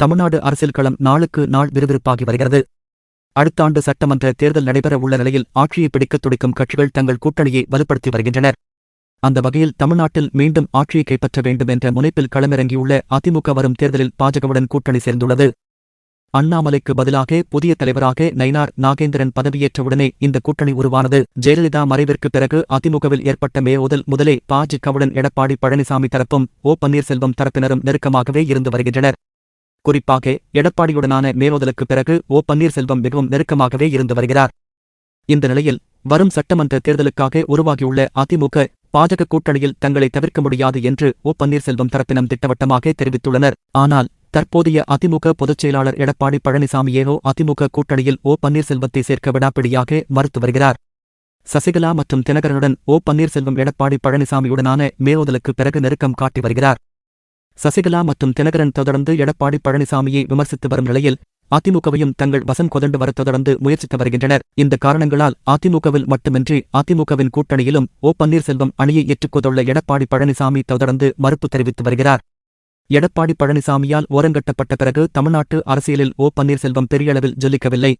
தமிழ்நாடு அரசியல் களம் நாளுக்கு நாள் விறுவிறுப்பாகி வருகிறது. அடுத்த ஆண்டு சட்டமன்ற தேர்தல் நடைபெற உள்ள நிலையில் ஆட்சியை பிடிக்கத் துடிக்கும் கட்சிகள் தங்கள் கூட்டணியை வலுப்படுத்தி வருகின்றனர். அந்த வகையில் தமிழ்நாட்டில் மீண்டும் ஆட்சியை கைப்பற்ற வேண்டும் என்ற முனைப்பில் களமிறங்கியுள்ள அதிமுக வரும் தேர்தலில் பாஜகவுடன் கூட்டணி சேர்ந்துள்ளது. அண்ணாமலைக்கு பதிலாக புதிய தலைவராக நயினார் நாகேந்திரன் பதவியேற்றவுடனே இந்த கூட்டணி உருவானது. ஜெயலலிதா மறைவிற்கு பிறகு அதிமுகவில் ஏற்பட்ட மேவுதல் முதலே பாஜகவுடன் எடப்பாடி பழனிசாமி தரப்பும் ஓ பன்னீர்செல்வம் தரப்பினரும் நெருக்கமாகவே இருந்து வருகின்றனர். குறிப்பாக எடப்பாடியுடனான மேலோதலுக்கு பிறகு ஓ. பன்னீர்செல்வம் மிகவும் நெருக்கமாகவே இருந்து வருகிறார். இந்த நிலையில் வரும் சட்டமன்ற தேர்தலுக்காக உருவாகியுள்ள அதிமுக பாஜக கூட்டணியில் தங்களை தவிர்க்க முடியாது என்று ஓ. பன்னீர்செல்வம் தரப்பினம் திட்டவட்டமாக தெரிவித்துள்ளனர். ஆனால் தற்போதைய அதிமுக பொதுச் செயலாளர் எடப்பாடி பழனிசாமியேனோ அதிமுக கூட்டணியில் ஓ. பன்னீர்செல்வத்தை சேர்க்க விடாப்பிடியாக மறுத்து வருகிறார். சசிகலா மற்றும் தினகரனுடன் ஓ. பன்னீர்செல்வம் எடப்பாடி பழனிசாமியுடனான மேலோதலுக்கு பிறகு நெருக்கம் காட்டி வருகிறார். சசிகலா மற்றும் தினகரன் தொடர்ந்து எடப்பாடி பழனிசாமியை விமர்சித்து வரும் நிலையில் அதிமுகவையும் தங்கள் வசம் கொதண்டு வர தொடர்ந்து முயற்சித்து வருகின்றனர். இந்த காரணங்களால் அதிமுகவில் மட்டுமின்றி அதிமுகவின் கூட்டணியிலும் ஓ. பன்னீர்செல்வம் அணியை ஏற்றுக்கொண்டுள்ள எடப்பாடி பழனிசாமி தொடர்ந்து மறுப்பு தெரிவித்து வருகிறார். எடப்பாடி பழனிசாமியால் ஓரங்கட்டப்பட்ட பிறகு தமிழ்நாட்டு அரசியலில் ஓ. பன்னீர்செல்வம் பெரியளவில் ஜொலிக்கவில்லை.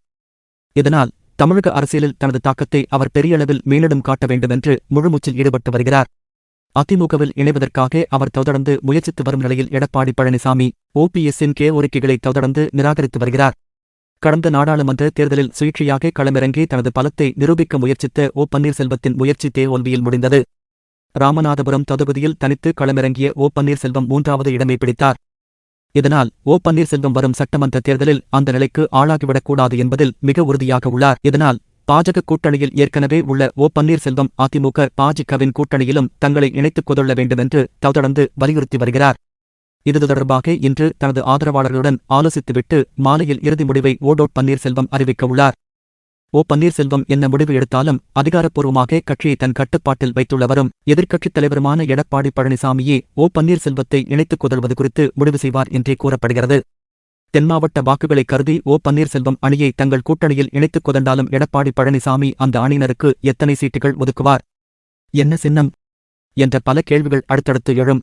இதனால் தமிழக அரசியலில் தனது தாக்கத்தை அவர் பெரியளவில் மீனிடம் காட்ட வேண்டுமென்று முழுமூச்சில் ஈடுபட்டு வருகிறார். அதிமுகவில் இணைவதற்காக அவர் தொடர்ந்து முயற்சித்து வரும் நிலையில் எடப்பாடி பழனிசாமி ஓபிஎஸ்ஸின் கோரிக்கைகளை தொடர்ந்து நிராகரித்து வருகிறார். கடந்த நாடாளுமன்ற தேர்தலில் சுயேட்சையாக களமிறங்கி தனது பலத்தை நிரூபிக்க முயற்சித்த ஓ பன்னீர்செல்வத்தின் முயற்சி தேவோல்வியில் முடிந்தது. ராமநாதபுரம் தொகுதியில் தனித்து களமிறங்கிய ஓ பன்னீர்செல்வம் மூன்றாவது இடமை பிடித்தார். இதனால் ஓ பன்னீர்செல்வம் வரும் சட்டமன்ற தேர்தலில் அந்த நிலைக்கு ஆளாகிவிடக்கூடாது என்பதில் மிக உறுதியாக உள்ளார். இதனால் பாஜக கூட்டணியில் ஏற்கனவே உள்ள ஓ. பன்னீர்செல்வம் அதிமுக பாஜகவின் கூட்டணியிலும் தங்களை இணைத்துக் கொள்ள வேண்டுமென்று தொடர்ந்து வலியுறுத்தி வருகிறார். இது தொடர்பாக இன்று தனது ஆதரவாளர்களுடன் ஆலோசித்துவிட்டு மாலையில் இறுதி முடிவை ஓடோட் பன்னீர்செல்வம் அறிவிக்கவுள்ளார் ஓ. பன்னீர்செல்வம் என்ன முடிவு எடுத்தாலும் அதிகாரப்பூர்வமாக கட்சியை தன் கட்டுப்பாட்டில் வைத்துள்ளவரும் எதிர்க்கட்சித் தலைவருமான எடப்பாடி பழனிசாமியே ஓ. பன்னீர்செல்வத்தை இணைத்துக் கொதல்வது குறித்து முடிவு செய்வார் என்றே கூறப்படுகிறது. தென்மாவட்ட வாக்குகளை கருதி ஓ. பன்னீர்செல்வம் அணியை தங்கள் கூட்டணியில் இணைத்துக் கொதண்டாலும் எடப்பாடி பழனிசாமி அந்த அணியினருக்கு எத்தனை சீட்டுகள் ஒதுக்குவார்? என்ன சின்னம்? என்ற பல கேள்விகள் அடுத்தடுத்து எழும்.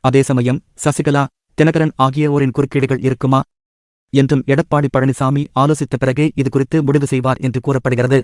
அதே சமயம் சசிகலா தினகரன் ஆகியோரின் குறுக்கீடுகள் இருக்குமா? என்றும் எடப்பாடி பழனிசாமி ஆலோசித்த பிறகே இது குறித்து முடிவு செய்வார் என்று கூறப்படுகிறது.